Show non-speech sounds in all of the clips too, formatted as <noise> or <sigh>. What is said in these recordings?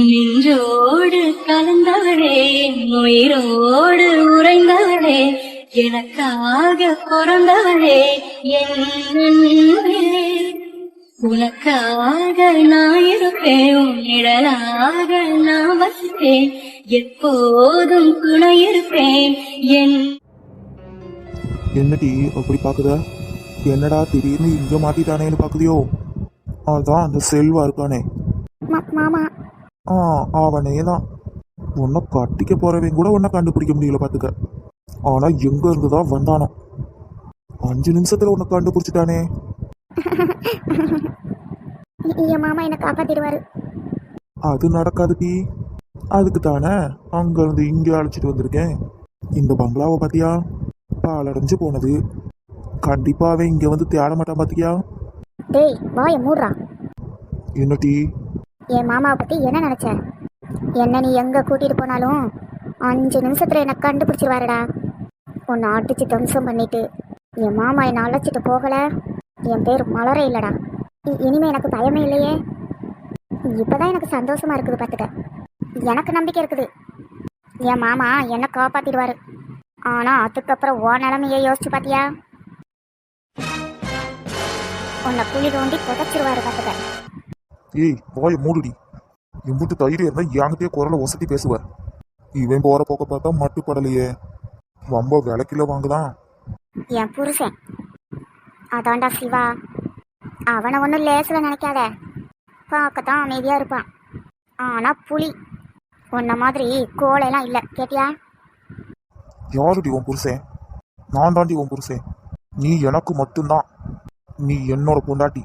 நின்றோடு கலந்தவளே உயிரோடு உறைந்தவளே எனக்காக பிறந்தவளே என் அன்பே. உனக்காக நான் இருப்பேன் உன் நிழலாக நான் வசிப்பேன் எப்போதும் துணை இருப்பேன் என் என்னடி அப்படி பாக்குத என்னடா திடீர்னு இங்க மாட்டிட்டானேன்னு பாக்குதியோ அதான் அந்த செல்வா இருக்கானே. மா- மாமா ஆ அவனே தான் உன்னை கட்டிக்க போறவன் கூட உன்னை கண்டுபிடிக்க முடியல பாத்துக்க. ஆனா எங்க இருந்து தான் வந்தானோ. அஞ்சு நிமிஷத்துல உன்னை கண்டுபிடிச்சிட்டானே. என் மாமா என்னை காப்பாத்திடுவாரு. அது நடக்காதுடி அதுக்கு தானே அங்க இருந்து இங்க அழைச்சிட்டு வந்திருக்கேன். இந்த பங்களாவை பாத்தியா? பாலடைஞ்சு போனது. கண்டிப்பா அவன் இங்க வந்து தேட மாட்டான் பாத்தியா? டேய் வாய மூடுறா. என்ன டீ? என் மாமாவை பற்றி என்ன நினச்ச? என்ன நீ எங்கே கூட்டிகிட்டு போனாலும் அஞ்சு நிமிஷத்தில் என்னை கண்டுபிடிச்சிருவாருடா. உன்னை அடித்து தம்சம் பண்ணிட்டு என் மாமா என்னை அழைச்சிட்டு போகலை. என் பேர் மலரே இல்லைடா. இ- இனிமே எனக்கு பயமே இல்லையே. இப்பதான் எனக்கு சந்தோஷமா இருக்குது பார்த்துக்க. எனக்கு நம்பிக்கை இருக்குது. என் மாமா என்னை காப்பாற்றிடுவார் ஆனால் அதுக்கப்புறம் ஓ நிலமையே யோசிச்சு பார்த்தியா உன்னை குழி தோண்டி புதைச்சிருவாரு பார்த்துக்க. ஏய் வாய மூடுடி. எம்பிட்டு தைரியம் இருந்தா என்கிட்டயே குரலை ஒசத்தி பேசுவ இவன் போற போக்க பார்த்தா மட்டுப்படலையே. ரொம்ப விலைக்கில வாங்குதான் என் புருஷன். அதான்டா சிவா. அவனை ஒன்றும் லேசில் நினைக்காத. பார்க்கத்தான் அமைதியாக இருப்பான். ஆனால் புலி. உன்ன மாதிரி கோலையெல்லாம் இல்லை. கேட்டியா? யாருடி உன் புருஷன்? நான் தாண்டி உன் புருஷன். நீ எனக்கு மட்டும்தான். நீ என்னோட பொண்டாட்டி.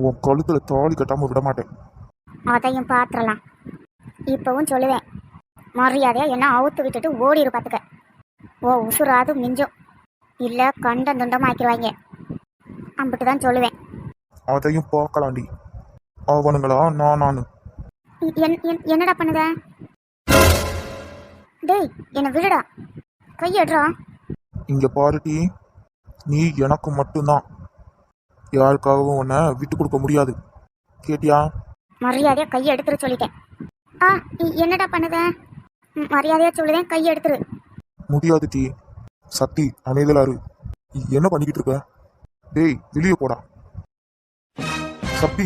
உன் கழுத்துல தாலி கட்டாம விட மாட்டேன். அதையும் பார்த்துடலாம் இப்போவும் சொல்லுவேன். மரியாதையாக என்ன அவுத்து விட்டுட்டு ஓடிடு பார்த்துக்க ஓ உசுராது மிஞ்சும். இல்லை கண்டம் துண்டம் ஆக்கிடுவாங்க அம்பிட்டு தான் சொல்லுவேன். அதையும் பார்க்கலாண்டி. அவனுங்களா நான் நானு என் என்- என்னடா பண்ணுத? டேய் என்னை விடுடா. கையெடுறா இங்க பாருடி. நீ எனக்கு மட்டும்தான். யாருக்காகவும் உன்னை விட்டு கொடுக்க முடியாது. கேட்டியா? மரியாதையா கையை எடுத்துரு சொல்லிட்டேன். ஆ இ- என்னடா பண்ணுத? ம், மரியாதையா சொல்லுதேன் கையை எடுத்துரு. முடியாது டி. சக்தி அமைதலாரு என்ன பண்ணிக்கிட்டு இருக்க? டேய் வெளியே போடா. சக்தி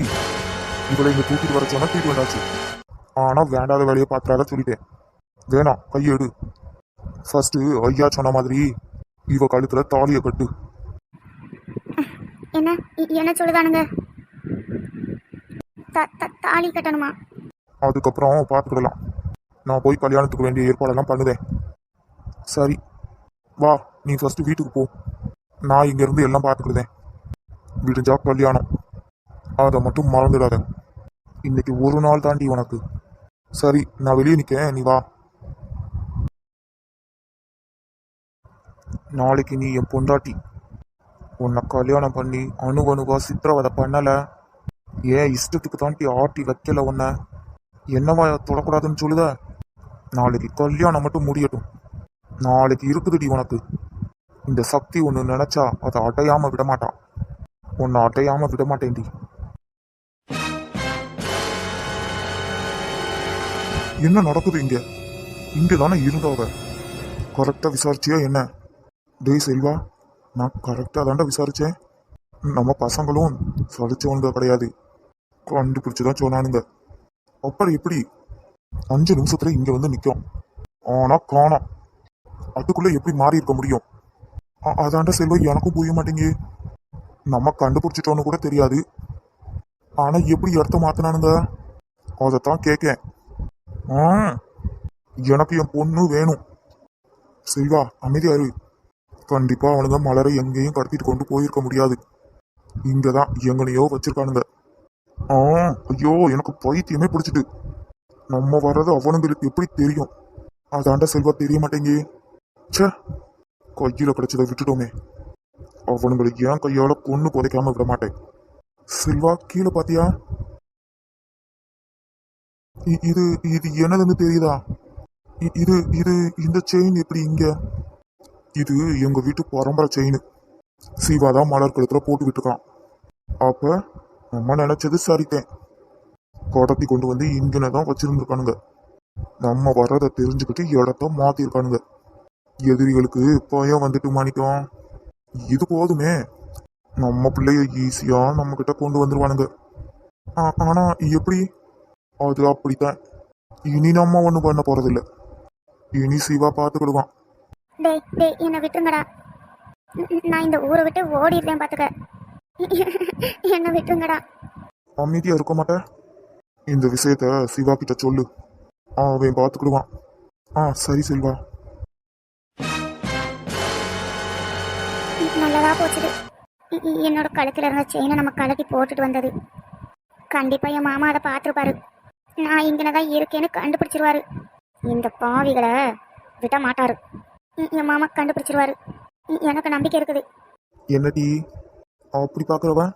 இவளை இங்க தூக்கிட்டு வர சொன்னா தூக்கிட்டு வந்தாச்சு ஆனா வேண்டாத வேலையை பார்த்துறாத சொல்லிட்டேன். வேணாம் கையெடு ஃபர்ஸ்ட் ஐயா சொன்ன மாதிரி இவ கழுத்துல தாலியை கட்டு. என்ன? என்ன சொல்லுதானுங்க? தாலி கட்டணுமா? அதுக்கப்புறம் பார்த்துக்கிடலாம் நான் போய் கல்யாணத்துக்கு வேண்டிய ஏற்பாடெல்லாம் பண்ணுதேன் சரி. வா நீ ஃபர்ஸ்ட் வீட்டுக்கு போ. நான் இங்கேருந்து எல்லாம் பார்த்துக்கிடுதேன் விடிஞ்சா கல்யாணம். அதை மட்டும் மறந்துடாத. இன்னைக்கு ஒரு நாள் தாண்டி உனக்கு. சரி நான் வெளியே நிற்கேன் நீ வா. நாளைக்கு நீ என் பொண்டாட்டி. உன்னை கல்யாணம் பண்ணி அணு அணுவா சித்திரவதை பண்ணலை? ஏன் இஷ்டத்துக்கு தாண்டி ஆட்டி வைக்கல உன்னை. என்னவா தொடக்கூடாதுன்னு சொல்லுத? நாளைக்கு கல்யாணம் மட்டும் முடியட்டும். நாளைக்கு இருக்குதுடி உனக்கு. இந்த சக்தி ஒன்று நினைச்சா அதை அடையாமல் விடமாட்டான் உன்னை அடையாமல் விடமாட்டேன்டி. என்ன நடக்குது இங்க? இங்க தானே இருந்தவ கரெக்டா விசாரிச்சியா என்ன? டேய் செல்வா நான் கரெக்டாக தாண்டா விசாரித்தேன் நம்ம பசங்களும் சலிச்சவனுங்க கிடையாது. கண்டுபிடிச்சி தான் சொன்னானுங்க. அப்புறம் எப்படி? அஞ்சு நிமிஷத்தில் இங்கே வந்து நிற்கும் ஆனால் காணோம் அதுக்குள்ளே எப்படி மாறி இருக்க முடியும்? அதாண்டா அதாண்ட செல்வம் எனக்கும் புரிய மாட்டேங்க நம்ம கண்டுபிடிச்சிட்டோன்னு கூட தெரியாது. ஆனால் எப்படி இடத்த மாற்றினானுங்க அதைத்தான் கேட்கேன் ஆ எனக்கு என் பொண்ணு வேணும். செல்வா அமைதியாரு கண்டிப்பா அவனுங்க மலரை எங்கேயும் கடத்திட்டு கொண்டு போயிருக்க முடியாது. இங்கதான் எங்கனையோ வச்சிருக்கானுங்க. ஆ ஐயோ எனக்கு பைத்தியமே பிடிச்சிட்டு. நம்ம வர்றது அவனுங்களுக்கு எப்படி தெரியும்? அதாண்ட செல்வா தெரிய மாட்டேங்கே சே கையில கிடைச்சதை விட்டுட்டோமே. அவனுங்களுக்கு ஏன் கையால கொண்டு புதைக்காம விட மாட்டேன்? செல்வா கீழே பாத்தியா? இ- இது இது என்னதுன்னு தெரியுதா? இ- இது இது இந்த செயின் எப்படி இங்க? இது எங்க வீட்டு பரம்பரை செயின் சிவா தான் மலர் கழுத்துல போட்டு விட்டுருக்கான் அப்ப நம்ம நினைச்சது சரித்தேன் கடத்தி கொண்டு வந்து இங்கன தான் வச்சிருந்துருக்கானுங்க. நம்ம வர்றதை தெரிஞ்சுக்கிட்டு இடத்த மாத்திருக்கானுங்க. எதிரிகளுக்கு பயம் வந்துட்டு மாணிக்கம். இது போதுமே. நம்ம பிள்ளைய ஈஸியா நம்ம கிட்ட கொண்டு வந்துருவானுங்க. ஆனா எப்படி? அது அப்படித்தான். இனி நம்ம ஒன்றும் பண்ண போறதில்ல. இனி சிவா பார்த்துக்கிடுவான். டேய் டேய் என்னை விட்டுருங்கடா. நான் இந்த ஊரை விட்டு ஓடிடுறேன் பார்த்துக்க என்னை விட்டுருங்கடா. அமைதியா இருக்க மாட்டேன். இந்த விஷயத்த சிவா கிட்ட சொல்லு. அவன் பார்த்துக்கிடுவான் ஆ சரி செல்வா. நல்லதா போச்சுது. என்னோட கழுத்துல இருந்த செயினை நம்ம கழட்டி போட்டுட்டு வந்தது. கண்டிப்பா என் மாமா அதை பார்த்துருப்பாரு. நான் இங்கன தான் இருக்கேன்னு கண்டுபிடிச்சிருவாரு. இந்த பாவிகளை விட மாட்டாரு. என் மாமா கண்டுபிடிச்சிருவாரு. எனக்கு நம்பிக்கை இருக்குது. என்னடி? அப்படி பார்க்குறவன்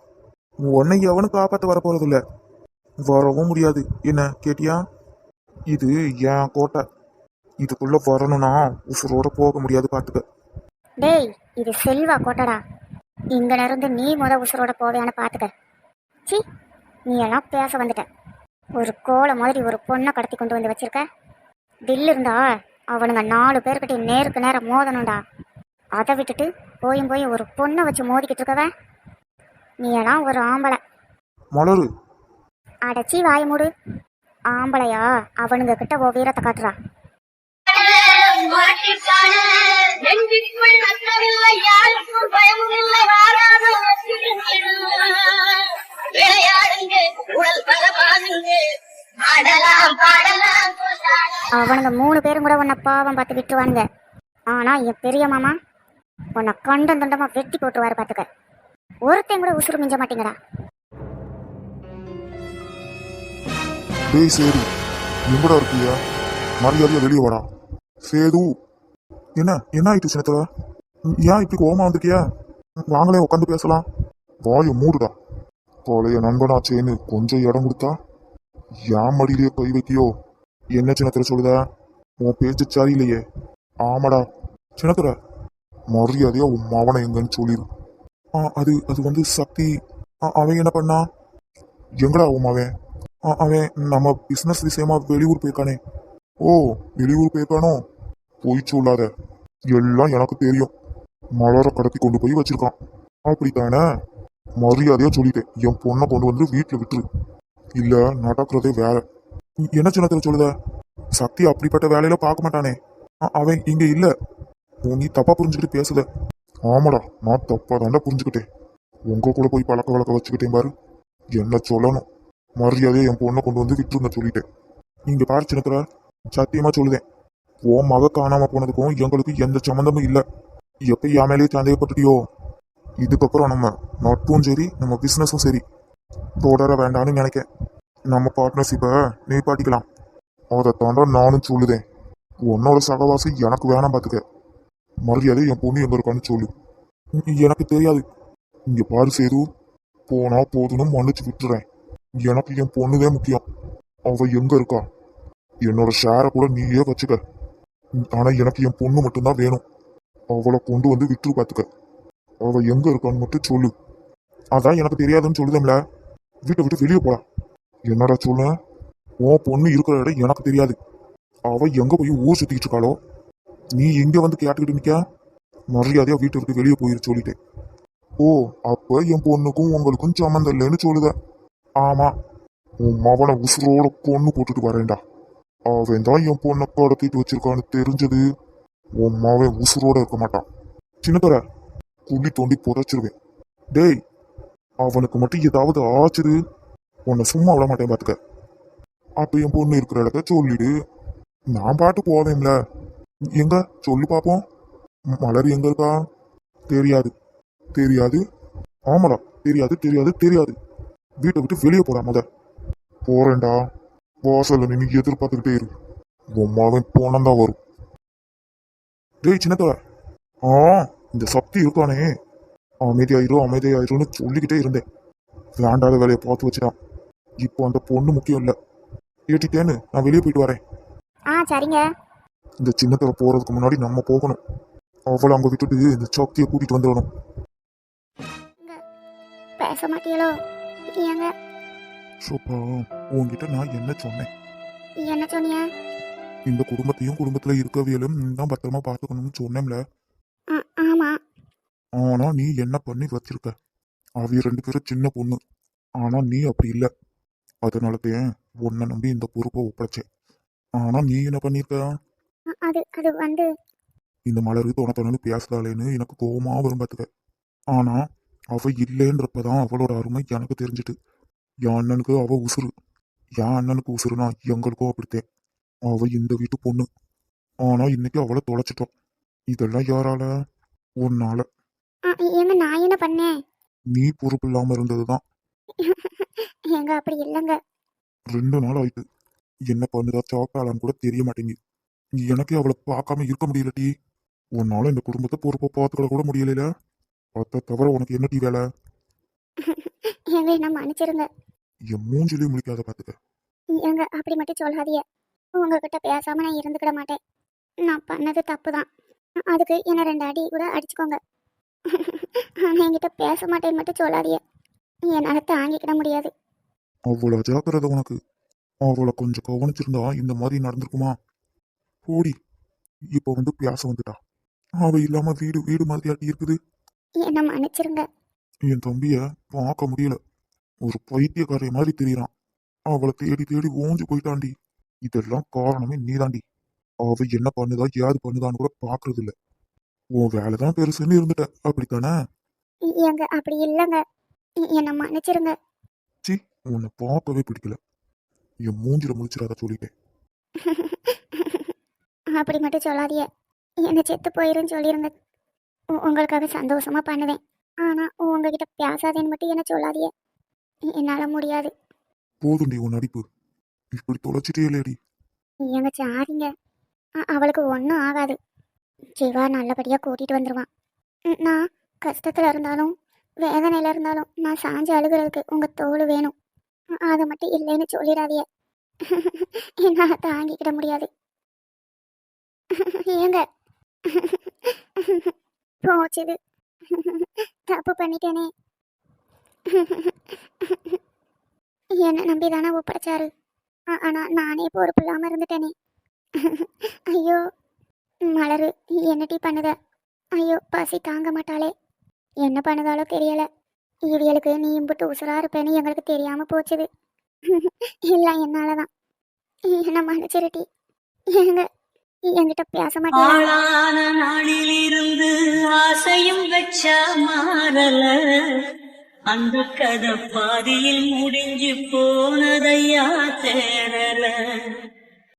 உன்னை எவனும் காப்பாற்ற வர போறதில்ல வரவும் முடியாது. என்ன கேட்டியா? இது என் கோட்டை. இதுக்குள்ள வரணும்னா உசுரோட போக முடியாது பார்த்துக்க டேய் இது செல்வா கோட்டடா. இங்கன இருந்து நீ முத உசுரோட போவேன்னு பார்த்துக்க சி நீ எல்லாம் பேச வந்துட்ட. ஒரு கோலை மாதிரி ஒரு பொண்ணை கடத்தி கொண்டு வந்து வச்சிருக்க. தில் இருந்தா அவனுங்க நாலு பேர்கிட்ட நேருக்கு நேரம் மோதணும்டா. அதை விட்டுட்டு போயும் போய் ஒரு பொண்ணை வச்சு மோதிக்கிட்டு இருக்கவ? நீ எல்லாம் ஒரு ஆம்பளை. மலரு. அடைச்சி வாய மூடு. ஆம்பளையா? அவனுங்க கிட்ட ஓ வீரத்தை காட்டுறா. விளையாடுங்க உடல் அவனுங்க மூணு பேரும் கூட உன்னை பாவம் பார்த்து விட்டுருவானுங்க. ஆனா என் பெரிய மாமா உன்னை கண்டம் தண்டமா வெட்டி போட்டுருவாரு பார்த்துக்க. ஒருத்தன் கூட உசுறு மிஞ்ச மாட்டீங்கடா டேய் சேது எங்கடா இருக்கியா? மரியாதையா வெளியே வாடா. சேது என்ன என்ன ஆயிட்டு சின்னத்துல ஏன் இப்படி கோவமா வந்திருக்கியா? வாங்களே உட்காந்து பேசலாம். வாயை மூடுடா. பழைய நண்பனாச்சேன்னு கொஞ்சம் இடம் கொடுத்தா ஏன் மடியிலேயே கை வைக்கியோ? என்ன சின்னத்துல சொல்லுத? உன் பேச்சு சரியில்லையே. ஆமாடா சின்னத்துல மரியாதையா உன் மவனை எங்கன்னு சொல்லிடு ஆ அது அது வந்து சக்தி. ஆ, அவன் என்ன பண்ணா? எங்கடா உன் அவன் ஆ, அவன் நம்ம பிசினஸ் விஷயமா வெளியூர் போயிருக்கானே. ஓ வெளியூர் போயிருக்கானோ? போய் சொல்லாத. எல்லாம் எனக்கு தெரியும். மலரை கடத்தி கொண்டு போய் வச்சிருக்கான். அப்படித்தானே? மரியாதையா சொல்லிட்டேன். என் பொண்ணை கொண்டு வந்து வீட்டில் விட்டுரு. இல்ல நடக்கிறதே வேற. என்ன சின்னத்தில் சொல்லுத? சக்தி அப்படிப்பட்ட வேலையில பார்க்க மாட்டானே. அவன் இங்க இல்ல. ஓ, நீ தப்பா புரிஞ்சுக்கிட்டு பேசுத. ஆமாடா நான் தப்பா தாண்டா புரிஞ்சுக்கிட்டேன். உங்க கூட போய் பழக்க வழக்க வச்சுக்கிட்டேன் பாரு. என்ன சொல்லணும்? மரியாதையை என் பொண்ணை கொண்டு வந்து விட்டுருந்த சொல்லிட்டேன். நீங்க பாரு சின்னத்துல சத்தியமா சொல்லுதேன். உன் மக காணாம போனதுக்கும் எங்களுக்கு எந்த சம்மந்தமும் இல்ல. எப்ப என் மேலேயே சந்தேகப்பட்டுட்டியோ? இதுக்கப்புறம் நம்ம நட்பும் சரி நம்ம பிசினஸும் சரி. தொடர வேண்டாம்னு நினைக்கேன். நம்ம பார்ட்னர்ஷிப்பை நீப்பாட்டிக்கலாம். அதை தாண்டா நானும் சொல்லுதேன். உன்னோட சகவாசி எனக்கு வேணாம் பார்த்துக்க மரியாதை என் பொண்ணு எங்க இருக்கான்னு சொல்லு. எனக்கு தெரியாது. இங்க பாரு சேது. போனா போதுன்னு மன்னிச்சு விட்டுறேன். எனக்கு என் பொண்ணுதான் முக்கியம். அவ எங்க இருக்கா? என்னோட ஷேரை கூட நீயே வச்சுக்க. ஆனா எனக்கு என் பொண்ணு மட்டும்தான் வேணும். அவளை கொண்டு வந்து விட்டு பார்த்துக்க அவ எங்க இருக்கான்னு மட்டும் சொல்லு. அதான் எனக்கு தெரியாதுன்னு சொல்லுதம்ல. வீட்டை விட்டு வெளியே போடா என்னடா சொல்ல உன் பொண்ணு இருக்கிற இடம் எனக்கு தெரியாது. அவ எங்க போய் ஊர் சுத்திக்கிட்டு இருக்காளோ? நீ எங்க வந்து கேட்டுக்கிட்டு நிக்க. மரியாதையா வீட்டை விட்டு வெளியே போயிரு சொல்லிட்டேன். ஓ அப்ப என் பொண்ணுக்கும் உங்களுக்கும் சம்மந்தம் இல்லைன்னு சொல்லுத. ஆமா. உன் மவனை உசுரோட பொண்ணு போட்டுட்டு வரேன்டா. அவன் தான் என் பொண்ணை கடத்திட்டு வச்சிருக்கான்னு தெரிஞ்சது. உன் மவன் உசுரோட இருக்க மாட்டான். சின்னத்தர குழி தோண்டி புதைச்சிருவேன். டேய் அவனுக்கு மட்டும் ஏதாவது ஆச்சுது உன்னை சும்மா விட மாட்டேன் பார்த்துக்க அப்போ என் பொண்ணு இருக்கிற இடத்த சொல்லிடு. நான் பாட்டு போவேன்ல. எங்க? சொல்லு பார்ப்போம் மலர் எங்க இருக்கா? தெரியாது. தெரியாது. ஆமாடா தெரியாது தெரியாது தெரியாது. வீட்டை விட்டு வெளியே போடா முத. போறேன்டா. வாசல்ல நின்று எதிர்பார்த்துக்கிட்டே இரு. உன் போனந்தான் வரும். டேய் சின்னத்தோட ஆ இந்த சக்தி இருக்கானே. அமைதியாயிரும் அமைதியாயிரும்னு சொல்லிக்கிட்டே இருந்தேன். வேண்டாத வேலையை பார்த்து வச்சுட்டான். இப்போ அந்த பொண்ணு முக்கியம் இல்லை. ஏட்டிட்டேன்னு நான் வெளியே போயிட்டு வரேன். ஆ சரிங்க. இந்த சின்னத்துல போறதுக்கு முன்னாடி நம்ம போகணும். அவளை அங்க விட்டுட்டு இந்த சக்தியை கூட்டிட்டு வந்துடணும். பேச மாட்டீங்களோ ஏங்க சோப்பா உன்கிட்ட நான் என்ன சொன்னேன்? என்ன சொன்னியா? இந்த குடும்பத்தையும் குடும்பத்துல இருக்கவியலும் தான் பத்திரமா பார்த்துக்கணும்னு சொன்னேன்ல. ஆ, ஆமா. ஆனா நீ என்ன பண்ணி வச்சிருக்க? அவிய ரெண்டு பேரும் சின்ன பொண்ணு. ஆனா நீ அப்படி இல்ல. அதனாலதான் உன்னை நம்பி இந்த பொறுப்பை ஒப்படைச்சேன். ஆனா நீ என்ன பண்ணிருக்க? அ- அது அது வந்து இந்த மலரு தொணத்தொன்னு பேசுதாளேன்னு எனக்கு கோவமா வரும் பார்த்துக்க ஆனா அவ இல்லைன்றப்பதான் அவளோட அருமை எனக்கு தெரிஞ்சுட்டு என் அண்ணனுக்கு அவ உசுறு. என் அண்ணனுக்கு உசுறுனா எங்களுக்கும் அப்படித்தேன். அவ இந்த வீட்டு பொண்ணு. ஆனா இன்னைக்கு அவளை தொலைச்சிட்டோம். இதெல்லாம் யாரால? உன்னால. ஏங்க நான் என்ன பண்ணேன்? நீ பொறுப்பு இல்லாம இருந்ததுதான். <laughs> ஏங்க அப்படி இல்லைங்க. ரெண்டு நாள் ஆயிட்டு. என்ன பண்ணுதா சாப்பிட்டாளான்னு கூட தெரிய மாட்டேங்குது. எனக்கே அவளை பார்க்காம இருக்க முடியல டி. உன்னால இந்த குடும்பத்தை பொறுப்பை பார்த்துக்கிட கூட முடியல அதை தவிர உனக்கு என்ன டி வேலை? <laughs> ஏங்க என்ன மன்னிச்சிருங்க. என் மூஞ்சிலையும் முழிக்காத பார்த்துக்க ஏங்க அப்படி மட்டும் சொல்லாதீங்க. உங்ககிட்ட பேசாம நான் இருந்துக்கிட மாட்டேன். நான் பண்ணது தப்பு தான் அதுக்கு என்ன ரெண்டு அடி கூட அடிச்சுக்கோங்க. ஆனா என்கிட்ட பேச மாட்டேன்னு மட்டும் சொல்லாதீங்க. என்னால தாங்கிக்கிட முடியாது. அவ்வளோ ஜாக்கிரதை உனக்கு. அவளை கொஞ்சம் கவனிச்சிருந்தா இந்த மாதிரி நடந்திருக்குமா? போடி இப்போ வந்து பேச வந்துட்டா. அவ இல்லாம வீடு வீடு மாதிரி ஆட்டி இருக்குது. என்ன மன்னிச்சிருங்க. என் தம்பிய பார்க்க முடியல. ஒரு பைத்தியக்காரைய மாதிரி தெரியறான். அவளை தேடி தேடி ஓஞ்சு போயிட்டாண்டி. இதெல்லாம் காரணமே நீதாண்டி. அவ என்ன பண்ணுதா ஏது பண்ணுதான்னு கூட பாக்குறது இல்ல உன் வேலைதான் பெருசுன்னு இருந்துட்ட அப்படித்தானே? ஏங்க அப்படி இல்லைங்க. என்ன மன்னிச்சிருங்க. சி உன்னை பார்க்கவே பிடிக்கல. என் மூஞ்சில முடிச்சிடாத சொல்லிட்டேன். <laughs> அப்படி மட்டும் சொல்லாதீங்க. என்ன செத்து போயிருன்னு சொல்லிருங்க உங்களுக்காக சந்தோஷமா பண்ணுவேன். ஆனா உங்ககிட்ட பேசாதேன்னு மட்டும் என்ன சொல்லாதீங்க. என்னால முடியாது. போதுண்டி உன் நடிப்பு. இப்படி தொலைச்சிட்டே லேடி எங்க சாரிங்க அவளுக்கு ஒன்றும் ஆகாது. சிவா நல்லபடியாக கூட்டிகிட்டு வந்துடுவான் நான் கஷ்டத்தில் இருந்தாலும் வேதனையில் இருந்தாலும் நான் சாஞ்சு அழுகிறதுக்கு உங்கள் தோல் வேணும். அது அதை மட்டும் இல்லைன்னு சொல்லிடாதீங்க. என்னால் தாங்கிக்கிட முடியாது. ஏங்க. போச்சுது தப்பு பண்ணிட்டேனே. என்ன நம்பி தானே ஒப்படைச்சாரு. ஆனால் ஆனா நானே பொறுப்பு இல்லாம இருந்துட்டேனே. ஐயோ. மலரு என்னடி பண்ணுத? ஐயோ பசி தாங்க மாட்டாளே. என்ன பண்ணுதாலோ தெரியல. இவியலுக்கு நீ இம்புட்டு உசுரா இருப்பேன்னு எங்களுக்கு தெரியாம போச்சுது. <laughs> இல்ல என்னாலதான் என்ன மன்னிச்சிருட்டி. எங்க என்கிட்ட பேச மாட்டேன் ஆசையும் வச்சா மாறல. அந்த கதை பாதியில் முடிஞ்சு போனதையா தேரல